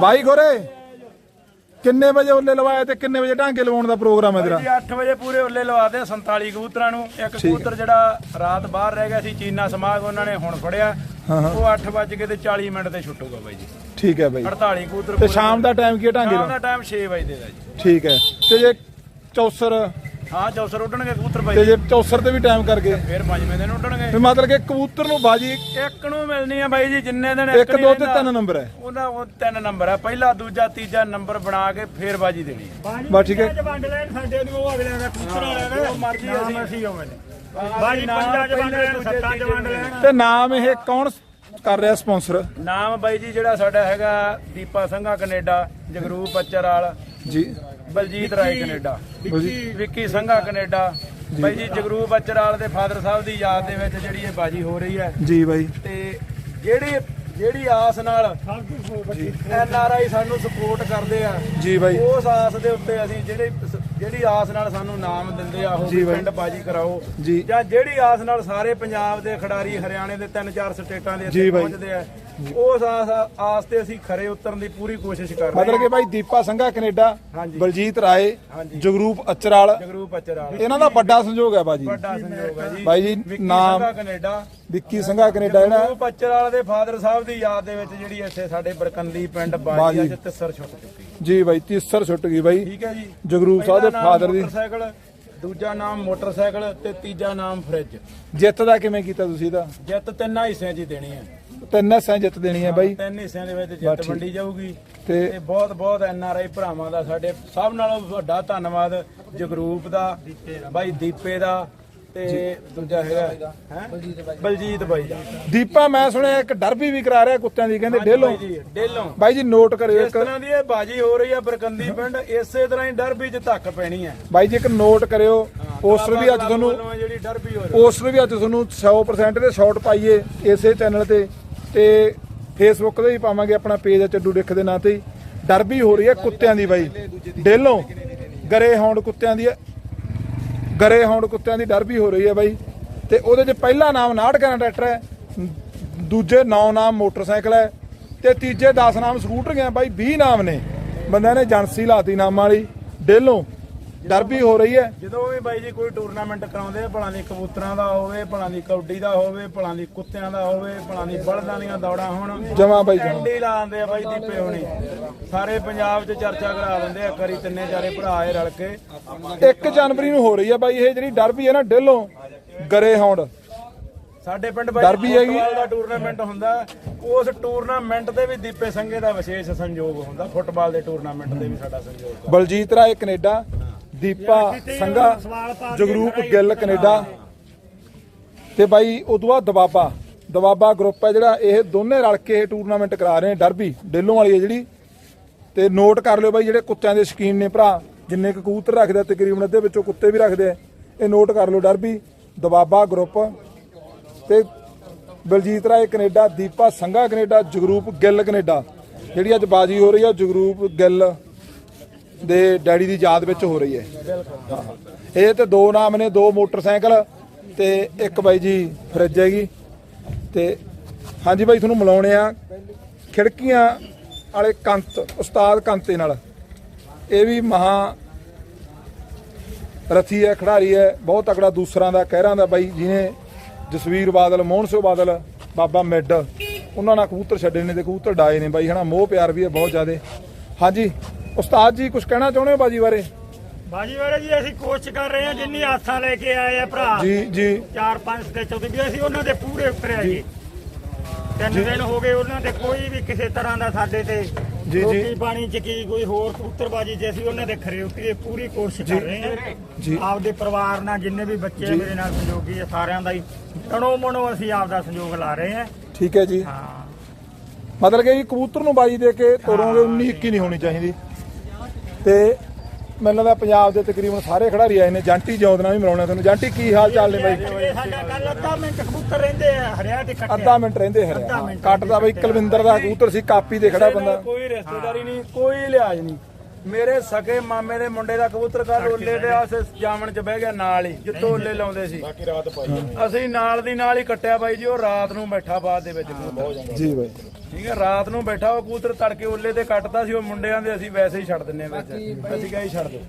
ਬਾਈ ਗੋਰੇ ਕਿੰਨੇ ਵਜੇ ਉੱਲੇ ਲਵਾਇਆ ਤੇ ਕਿੰਨੇ ਵਜੇ ਢਾਂਗੇ ਲਵਾਉਣ ਦਾ ਪ੍ਰੋਗਰਾਮ ਹੈ ਤੇਰਾ? ਜੀ 8 ਵਜੇ ਪੂਰੇ ਉੱਲੇ ਲਵਾਦੇ ਆ 47 ਕਬੂਤਰਾਂ ਨੂੰ। ਇੱਕ ਕਬੂਤਰ ਜਿਹੜਾ ਰਾਤ ਬਾਹਰ ਰਹਿ ਗਿਆ ਸੀ ਚੀਨਾ ਸਮਾਗ ਉਹਨਾਂ ਨੇ ਹੁਣ ਫੜਿਆ। ਉਹ 8 ਵਜੇ ਕੇ ਤੇ 40 ਮਿੰਟ ਤੇ ਛੁੱਟੂਗਾ ਬਾਈ ਜੀ। ਠੀਕ ਹੈ ਬਾਈ। 48 ਕਬੂਤਰ ਤੇ ਸ਼ਾਮ ਦਾ ਟਾਈਮ ਕੀ ਹੈ ਢਾਂਗੇ ਸ਼ਾਮ ਦਾ ਦਾ ਟਾਈਮ 6 ਵਜੇ ਦਾ ਜੀ। ਠੀਕ ਹੈ। ਤੇ ਜੇ ਚੌਸਰ ਹਾਂ ਚੌਸਰ ਉੱਡਣਗੇ ਕਬੂਤਰ ਤੇ ਬਾਈ ਜੇ। ਚੌਸਰ ਤੇ ਵੀ ਟਾਈਮ ਕਰਕੇ ਫਿਰ ਪੰਜਵੇਂ ਦਿਨ ਉੱਡਣਗੇ। ਵੀ ਮਤਲਬ ਕਿ ਕਬੂਤਰ ਨੂੰ ਬਾਜੀ ਇੱਕ ਨੂੰ ਮਿਲਣੀ ਆ ਬਾਈ ਜੀ ਜਿੰਨੇ ਦਿਨ ਇੱਕ ਨਹੀਂ ਦੋ ਤੇ ਰਹਿੰਦਾ, ਤਿੰਨ ਨੰਬਰ ਹੈ। ਉਹਦਾ ਉਹ ਤਿੰਨ ਨੰਬਰ ਆ। ਪਹਿਲਾ ਦੂਜਾ ਤੀਜਾ ਨੰਬਰ ਬਣਾ ਕੇ ਫੇਰ ਬਾਜੀ ਦੇਣੀ ਆ। ਬਸ ਠੀਕ ਹੈ। ਵੰਡ ਲੈਣ ਸਾਡੇ ਨੂੰ ਉਹ ਅਗਲਿਆਂ ਦਾ ਕੂਤਰ ਵਾਲਿਆਂ ਦਾ। ਜੋ ਮਰਜ਼ੀ ਅਸੀਂ- ਅਸੀਂ ਹੋਵੇਂ। ਬਾਜੀ ਪੰਜਾਂ ਚ ਵੰਡ ਲੈਣ ਸੱਤਾਂ ਚ ਵੰਡ ਲੈਣ। ਤੇ ਨਾਮ ਇਹ ਕੌਣ ਕਰ ਰਿਹਾ ਸਪਾਂਸਰ ਨਾਮ ਬਾਈ ਜੀ ਜਿਹੜਾ ਸਾਡਾ ਹੈਗਾ ਦੀਪਾ ਸੰਘਾ ਕੈਨੇਡਾ ਜਗਰੂਪ ਬੱਚਰ ਵਾਲ। ਜੀ। ਬਲਜੀਤ ਰਾਏ ਕੈਨੇਡਾ। ਵਿੱਕੀ ਸੰਘਾ ਕੈਨੇਡਾ। ਬਾਈ ਜੀ ਜਗਰੂਪ ਬੱਚਰ ਵਾਲ ਦੇ ਫਾਦਰ ਸਾਹਿਬ ਦੀ ਯਾਦ ਦੇ ਵਿੱਚ ਜਿਹੜੀ ਇਹ ਬਾਜੀ ਹੋ ਰਹੀ ਹੈ। ਜੀ ਬਾਈ। ਤੇ ਜਿਹੜੀ ਜਿਹੜੀ ਆਸ ਨਾਲ ਐਨ ਆਰ ਆਈ ਸਾਨੂੰ ਸਪੋਰਟ ਕਰਦੇ ਆ ਜੀ ਬਾਈ। ਉਸ ਆਸ ਦੇ ਉੱਤੇ ਅਸੀਂ ਜਿਹੜੇ ਜਿਹੜੀ ਆਸ ਨਾਲ ਸਾਨੂੰ ਨਾਮ ਦਿੰਦੇ ਆ ਉਹ ਵੀ। ਪਿੰਡ ਬਾਜੀ ਕਰਾਓ ਜੀ। ਜਿਹੜੀ ਆਸ ਨਾਲ ਸਾਰੇ ਪੰਜਾਬ ਦੇ ਖਿਡਾਰੀ ਹਰਿਆਣੇ ਦੇ ਤਿੰਨ ਚਾਰ ਸਟੇਟਾਂ ਦੇ ਇੱਥੇ। ਪਹੁੰਚਦੇ ਆ ਉਸ ਆਸ ਆਸ ਤੇ ਅਸੀਂ ਖਰੇ ਉਤਰਨ ਦੀ ਪੂਰੀ ਕੋਸ਼ਿਸ਼ ਕਰ ਰਹੇ ਮਤਲਬ ਕਿ ਬਾਈ ਦੀਪਾ ਸੰਘਾ ਕੈਨੇਡਾ। ਬਲਜੀਤ ਰਾਏ। ਜਗਰੂਪ ਅਚਰਾਲ ਜਗਰੂਪ ਬੱਚਰ ਵਾਲਾ ਇਹਨਾਂ ਦਾ ਵੱਡਾ ਸੰਯੋਗ ਹੈ ਬਾਜੀ ਵੱਡਾ ਸੰਯੋਗ ਹੈ ਜੀ ਬਾਈ ਜੀ, ਨਾਮ- ਕੈਨੇਡਾ ਵਿੱਕੀ ਸੰਘਾ ਕੈਨੇਡਾ ਜਿਹੜਾ ਬੱਚਰ ਵਾਲੇ ਦੇ ਫਾਦਰ ਸਾਹਿਬ ਦੀ ਯਾਦ ਦੇ ਵਿੱਚ ਜਿਹੜੀ ਇੱਥੇ ਸਾਡੇ ਬਰਕੰਦੀ ਪਿੰਡ ਬਾਜੀ। ਅੱਜ ਤਿੱਸਰ ਛੁੱਟ ਚੁੱਕੀ ਜੀ ਬਾਈ ਤੀਸਰ ਛੁੱਟ ਗਈ ਬਾਈ। ਠੀਕ ਹੈ ਜੀ। ਜਗਰੂਪ ਸਾਹਿਬ ਦੇ ਫਾਦਰ ਦੀ ਮੋਟਰਸਾਈਕਲ ਦੂਜਾ ਨਾਮ ਮੋਟਰਸਾਈਕਲ ਤੇ ਤੀਜਾ ਨਾਮ ਫ੍ਰਿਜ। ਜਿੱਤ ਦਾ ਕਿਵੇਂ ਕੀਤਾ ਤੁਸੀਂ ਇਹਦਾ? ਜਿੱਤ ਤਿੰਨਾਂ ਹਿੱਸਿਆਂ 'ਚ ਦੇਣੀ ਹੈ। ਤਿੰਨ ਹਿੱਸਿਆਂ ਜਿੱਤ ਦੇਣੀ ਹੈ ਬਾਈ। ਤਿੰਨ ਹਿੱਸਿਆਂ ਦੇ ਵਿੱਚ ਜਿੱਤ। ਵੰਡੀ ਜਾਊਗੀ। ਤੇ ਤੇ ਬਹੁਤ ਬਹੁਤ ਐਨ ਆਰ ਆਈ ਭਰਾਵਾਂ ਦਾ ਸਾਡੇ ਸਭ ਨਾਲੋਂ ਵੱਡਾ ਧੰਨਵਾਦ ਜਗਰੂਪ ਦਾ ਬਾਈ ਦੀਪੇ ਦਾ ਤੇ ਦੂਜਾ ਹੈਗਾ ਹੈ? ਬਲਜੀਤ ਬਾਈ ਦਾ। ਦੀਪਾ ਮੈਂ ਸੁਣਿਆ ਇੱਕ ਡਰਬੀ ਵੀ ਕਰਾ ਰਿਹਾ ਕੁੱਤਿਆਂ ਦੀ ਕਹਿੰਦੇ ਡੇਲੋਂ। ਬਾਈ ਜੀ ਡੇਲੋਂ। ਬਾਈ ਜੀ ਨੋਟ ਕਰਿਓ ਇਸ ਇੱਕ। ਤਰ੍ਹਾਂ ਦੀ ਇਹ ਬਾਜੀ ਹੋ ਰਹੀ ਹੈ ਬਰਕੰਦੀ ਪਿੰਡ ਇਸੇ ਤਰ੍ਹਾਂ ਹੀ ਡਰਬੀ 'ਚ ਧੱਕ ਪੈਣੀ ਹੈ ਬਾਈ ਜੀ ਇੱਕ ਨੋਟ ਕਰਿਓ। ਪੋਸਟਰ ਵੀ ਅੱਜ ਕਲੱਬ ਤੁਹਾਨੂੰ ਵੱਲੋਂ ਜਿਹੜੀ ਡਰਬੀ ਹੋ ਰਹੀ ਪੋਸਟਰ ਵੀ ਅੱਜ ਤੁਹਾਨੂੰ 100% ਦੇ ਸ਼ਾਟ ਪਾਈਏ ਇਸੇ ਚੈਨਲ ਤੇ। ਤੇ ਫੇਸਬੁੱਕ ਤੇ ਵੀ ਪਾਵਾਂਗੇ ਆਪਣਾ ਪੇਜ ਹੈ ਚੱਡੂ ਡਿੱਖ ਦੇ ਨਾਂ ਤੇ। ਹੀ। ਡਰਬੀ ਹੋ ਰਹੀ ਹੈ ਕੁੱਤਿਆਂ ਦੀ ਬਾਈ। ਡੇਲੋਂ। ਗਰੇ ਹੌਂਡ ਕੁੱਤਿਆਂ ਦੀ ਹੈ। ਗਰੇ ਹੌਂਡ ਕੁੱਤਿਆਂ ਦੀ ਡਰ ਵੀ ਹੋ ਰਹੀ ਹੈ ਬਾਈ। ਤੇ ਉਹਦੇ 'ਚ ਪਹਿਲਾ ਨਾਮ ਨਾਟਕਾਂ ਟਰੈਕਟਰ ਹੈ, ਦੂਜੇ 9 ਨਾਮ ਮੋਟਰਸਾਈਕਲ ਹੈ, ਤੇ ਤੀਜੇ 10 ਨਾਮ ਸਕੂਟਰ ਗਿਆ ਬਾਈ 20 ਨਾਮ ਨੇ। ਬੰਦਿਆਂ ਨੇ ਏਜੰਸੀ ਲਾਤੀ ਨਾਮਾਂ ਵਾਲੀ, ਡੇਲੋਂ। ਡਰਬੀ ਹੋ ਰਹੀ ਹੈ। ਜਦੋਂ ਵੀ ਬਾਈ ਜੀ ਕੋਈ ਟੂਰਨਾਮੈਂਟ ਕਰਾਉਂਦੇ ਆ ਭਲਾਂ ਦੀ ਕਬੂਤਰਾਂ ਦਾ ਹੋਵੇ ਭਲਾਂ ਦੀ ਕਬੱਡੀ ਦਾ ਹੋਵੇ ਭਲਾਂ ਦੀ ਕੁੱਤਿਆਂ ਦਾ ਹੋਵੇ ਭਲਾਂ ਦੀ ਬਲਦਾਂ ਦੀਆਂ ਦੌੜਾਂ ਹੋਣ ਜਮਾਂ ਬਾਈ ਜਮਾਂ। ਐਂਡੀ ਲਾਉਂਦੇ ਆ ਬਾਈ ਦੀਪੇ ਹੋਣੀ। ਸਾਰੇ ਪੰਜਾਬ 'ਚ ਚਰਚਾ ਕਰਾ ਦਿੰਦੇ ਆ ਕਰੀ ਤਿੰਨੇ ਚਾਰੇ ਭਰਾ ਇਹ ਰਲ ਕੇ। 1 ਜਨਵਰੀ ਨੂੰ ਹੋ ਰਹੀ ਹੈ ਬਾਈ ਇਹ ਜਿਹੜੀ ਡਰਬੀ ਹੈ ਨਾ ਡੇਲੋਂ ਗਰੇ ਹੌਂਡ। ਸਾਡੇ ਪਿੰਡ ਬਾਈ ਹੈਗੀ। ਫੁੱਟਬਾਲ ਦਾ ਟੂਰਨਾਮੈਂਟ ਹੁੰਦਾ। ਉਸ ਟੂਰਨਾਮੈਂਟ ਤੇ ਵੀ ਦੀਪੇ ਸੰਘੇ ਦਾ ਵਿਸ਼ੇਸ਼ ਸੰਯੋਗ ਹੁੰਦਾ। ਫੁੱਟਬਾਲ ਦੇ ਟੂਰਨਾਮੈਂਟ ਤੇ ਵੀ ਸਾਡਾ ਸੰਯੋਗ ਬਲਜੀਤ ਰਾਏ ਕੈਨੇਡਾ। ਦੀਪਾ ਸੰਘਾ ਜਗਰੂਪ ਗਿੱਲ ਕੈਨੇਡਾ। ਤੇ ਬਾਈ ਉਦੋਂ ਬਾਅਦ ਦਬਾਬਾ। ਦਬਾਬਾ ਗਰੁੱਪ ਹੈ ਜਿਹੜਾ ਇਹ ਦੋਨੇ ਰਲ ਕੇ ਇਹ ਟੂਰਨਾਮੈਂਟ ਕਰਾ ਰਹੇ ਨੇ ਡਰਬੀ ਡੇਲੋਂ ਵਾਲੀ ਹੈ ਜਿਹੜੀ। ਤੇ ਨੋਟ ਕਰ ਲਿਓ ਬਾਈ ਜਿਹੜੇ ਕੁੱਤਿਆਂ ਦੇ ਸ਼ਕੀਨ ਨੇ ਭਰਾ ਜਿੰਨੇ ਕਬੂਤਰ ਰੱਖਦੇ ਤਕਰੀਬਨ ਅੱਧੇ ਵਿੱਚੋਂ ਕੁੱਤੇ ਵੀ ਰੱਖਦੇ ਆ। ਇਹ ਨੋਟ ਕਰ ਲਿਓ ਡਰਬੀ ਦਬਾਬਾ ਗਰੁੱਪ ਤੇ Baljit Rai Canada Deepa Sangha Canada Jagroop Gill Canada. ਜਿਹੜੀ ਅੱਜ ਬਾਜੀ ਹੋ ਰਹੀ ਆ ਜਗਰੂਪ ਗਿੱਲ। ਦੇ ਡੈਡੀ ਦੀ ਯਾਦ ਵਿੱਚ ਹੋ ਰਹੀ ਹੈ। ਹਾਂ। ਇਹ ਤੇ ਦੋ ਨਾਮ ਨੇ, ਦੋ ਮੋਟਰਸਾਈਕਲ ਤੇ ਇੱਕ ਬਾਈ ਜੀ ਫਰਿੱਜ ਹੈਗੀ। ਤੇ ਹਾਂਜੀ ਬਾਈ, ਤੁਹਾਨੂੰ ਮਿਲਾਉਣੇ ਆ ਖਿੜਕੀਆਂ ਵਾਲੇ ਕੰਤ, ਉਸਤਾਦ ਕੰਤੇ ਨਾਲ। ਇਹ ਵੀ ਮਹਾ ਰਥੀ ਹੈ, ਖਿਡਾਰੀ ਹੈ, ਬਹੁਤ ਤਕੜਾ ਦੂਸਰਾਂ ਦਾ, ਕਹਿਰਾਂ ਦਾ ਬਾਈ ਜਿਹਨੇ ਜਸਵੀਰ ਬਾਦਲ ਮੋਹਨ ਸਿੰਘ ਬਾਦਲ, ਬਾਬਾ ਮਿੱਡ। ਉਹਨਾਂ ਨਾਲ ਕਬੂਤਰ ਛੱਡੇ ਨੇ ਤੇ ਕਬੂਤਰ ਡਾਏ ਨੇ ਬਾਈ, ਹਨਾ, ਮੋਹ ਪਿਆਰ ਵੀ ਹੈ ਬਹੁਤ ਜ਼ਿਆਦੇ। ਹਾਂਜੀ ਉਸਤਾਦ ਜੀ ਕੁਝ ਕਹਿਣਾ ਚਾਹੁੰਦੇ ਹੋ ਬਾਜੀ ਬਾਰੇ? ਬਾਜੀ ਵਾਲੇ ਜੀ ਅਸੀਂ ਕੋਸ਼ਿਸ਼ ਕਰ ਰਹੇ ਹਾਂ ਜਿੰਨੀ ਆਸਾਂ ਲੈ ਕੇ ਆਏ ਆ ਭਰਾ। ਜੀ ਜੀ। ਚਾਰ ਪੰਜ ਤੇ ਚੌਥੀ ਵੀ ਅਸੀਂ ਉਹਨਾਂ ਦੇ ਪੂਰੇ ਉਤਰਿਆ ਜੀ। ਤਿੰਨ ਦਿਨ ਹੋ ਗਏ ਉਹਨਾਂ ਦੇ ਕੋਈ ਵੀ ਕਿਸੇ ਤਰ੍ਹਾਂ ਦਾ ਸਾਡੇ ਤੇ ਜੀ। ਰੋਟੀ ਪਾਣੀ ਚ ਕੀ ਕੋਈ ਹੋਰ ਕਬੂਤਰਬਾਜੀ ਚ ਅਸੀਂ ਉਹਨਾਂ ਦੇ ਖਰੇ ਉਤਰੀਏ ਪੂਰੀ ਕੋਸ਼ਿਸ਼ ਕਰ ਰਹੇ ਹਾਂ। ਜੀ। ਆਪਦੇ ਪਰਿਵਾਰ ਨਾਲ ਜਿੰਨੇ ਵੀ ਬੱਚੇ ਆ ਮੇਰੇ ਨਾਲ ਸੰਯੋਗੀ ਆ ਸਾਰਿਆਂ ਦਾ ਹੀ। ਤਣੋ ਮਨੋ ਅਸੀਂ ਆਪਦਾ ਸੰਯੋਗ ਲਾ ਰਹੇ ਹਾਂ। ਠੀਕ ਹੈ ਜੀ। ਹਾਂ। ਮਤਲਬ ਕਿ ਜੀ ਕਬੂਤਰ ਨੂੰ ਬਾਜੀ ਦੇ ਕੇ ਤੋਰੋਗੇ 19 21 ਨਹੀਂ ਹੋਣੀ ਚਾਹੀਦੀ। ਤੇ ਮੈਨੂੰ ਲੱਗਦਾ ਪੰਜਾਬ ਦੇ ਤਕਰੀਬਨ ਸਾਰੇ ਖਿਡਾਰੀ ਆਏ ਨੇ। ਜਾਂਟੀ ਜੌਂਦ ਨਾਲ ਵੀ ਮਿਲਾਉਣਾ ਤੁਹਾਨੂੰ। ਜਾਂਟੀ ਕੀ ਹਾਲ ਚਾਲ ਨੇ ਬਾਈ? ਸਾਡਾ ਕੱਲ ਅੱਧਾ ਮਿੰਟ ਕਬੂਤਰ ਰਹਿੰਦੇ ਆ ਹਰਿਆ ਤੇ ਕੱਟਿਆ। ਅੱਧਾ ਮਿੰਟ ਰਹਿੰਦੇ ਹਰਿਆ। ਕੱਟਦਾ ਬਾਈ ਕੁਲਵਿੰਦਰ ਦਾ ਕਬੂਤਰ ਸੀ ਕਾਪੀ ਤੇ ਖੜਾ ਬੰਦਾ। ਕੋਈ ਰਿਸ਼ਤੇਦਾਰੀ ਨਹੀਂ ਕੋਈ ਲਿਹਾਜ਼ ਨਹੀਂ। ਮੇਰੇ ਸਕੇ ਮਾਮੇ ਦੇ ਮੁੰਡੇ ਦਾ ਕਬੂਤਰ ਕੱਲ ਓਲੇ ਦੇ ਆਸ ਜਾਮਣ ਚ ਬਹਿ ਗਿਆ ਨਾਲ ਹੀ ਜਿੱਥੋਂ ਓਲੇ ਲਾਉਂਦੇ ਸੀ। ਬਾਕੀ ਰਾਤ ਪਾਈ ਅਸੀਂ ਨਾਲ ਦੀ ਨਾਲ ਹੀ ਕੱਟਿਆ ਬਾਈ ਜੀ ਉਹ ਰਾਤ ਨੂੰ ਬੈਠਾ ਬਾਅਦ ਦੇ ਵਿੱਚ ਜੀ ਬਾਈ। ਠੀਕ ਹੈ ਰਾਤ ਨੂੰ ਬੈਠਾ ਉਹ ਕਬੂਤਰ ਤੜਕੇ ਓਲੇ ਤੇ ਕੱਟਦਾ ਸੀ ਉਹ ਮੁੰਡਿਆਂ ਦੇ ਅਸੀਂ ਵੈਸੇ ਹੀ ਛੱਡ ਦਿੰਨੇ ਆ ਵਿੱਚ। ਅਸੀਂ ਕਹੇ ਛੱਡ ਦਿਓ।